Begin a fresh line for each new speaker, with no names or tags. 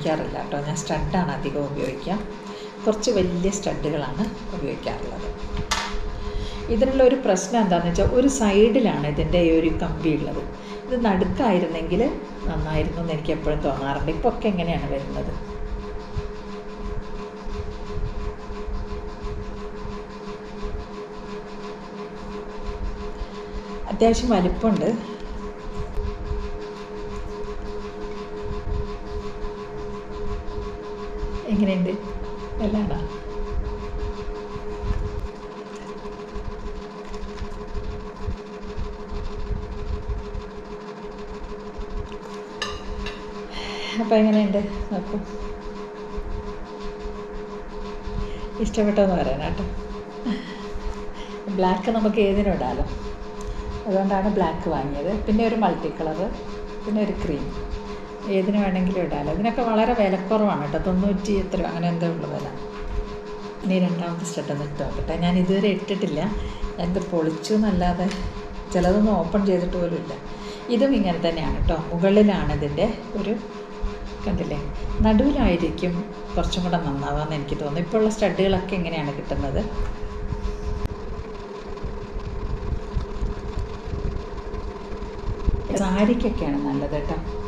ഉപയോഗിക്കാറില്ല കേട്ടോ. ഞാൻ സ്റ്റഡാണ് അധികം ഉപയോഗിക്കുക. കുറച്ച് വലിയ സ്റ്റഡുകളാണ് ഉപയോഗിക്കാറുള്ളത്. ഇതിനുള്ള ഒരു പ്രശ്നം എന്താണെന്ന് വെച്ചാൽ ഒരു സൈഡിലാണ് ഇതിന്റെ ഒരു കമ്പി ഉള്ളത്. ഇത് നടുക്കായിരുന്നെങ്കിൽ നന്നായിരുന്നു എന്ന് എനിക്ക് എപ്പോഴും തോന്നാറുണ്ട്. ഇപ്പോൾ ഒക്കെ എങ്ങനെയാണ് വരുന്നത്? അത്യാവശ്യം വലിപ്പമുണ്ട്. എങ്ങനെയുണ്ട്? നല്ലതാണോ? അപ്പോൾ എങ്ങനെയുണ്ട്? നോക്കൂ. ഇഷ്ടപ്പെട്ടെന്ന് പറയാനാട്ടോ ബ്ലാക്ക് നമുക്ക് ഏതിനും ഇടാലോ അതുകൊണ്ടാണ് ബ്ലാക്ക് വാങ്ങിയത്. പിന്നെ ഒരു മൾട്ടി കളറ് പിന്നെ ഒരു ക്രീം ഏതിന് വേണമെങ്കിലും ഇടാമല്ലോ ഇതിനൊക്കെ വളരെ വിലക്കുറവാണ് കേട്ടോ. തൊണ്ണൂറ്റി എത്ര അങ്ങനെ എന്തോ ഉള്ള വില. ഇനി രണ്ടാമത്തെ സ്റ്റെപ്പ് ഒന്ന് ഇട്ട് നോക്കട്ടെ. ഞാൻ ഇതുവരെ ഇട്ടിട്ടില്ല. എന്ത് പൊളിച്ചു എന്നല്ലാതെ ചിലതൊന്നും ഓപ്പൺ ചെയ്തിട്ട് പോലും ഇല്ല. ഇതും ഇങ്ങനെ തന്നെയാണ് കേട്ടോ. മുകളിലാണ് ഇതിന്റെ ഒരു കണ്ടില്ലേ? നടുവിലായിരിക്കും കുറച്ചും കൂടെ നന്നാവാന്ന് എനിക്ക് തോന്നുന്നു. ഇപ്പോൾ ഉള്ള സ്റ്റഡുകളൊക്കെ എങ്ങനെയാണ് കിട്ടുന്നത്. സാരിക്കൊക്കെയാണ് നല്ലത് കേട്ടോ.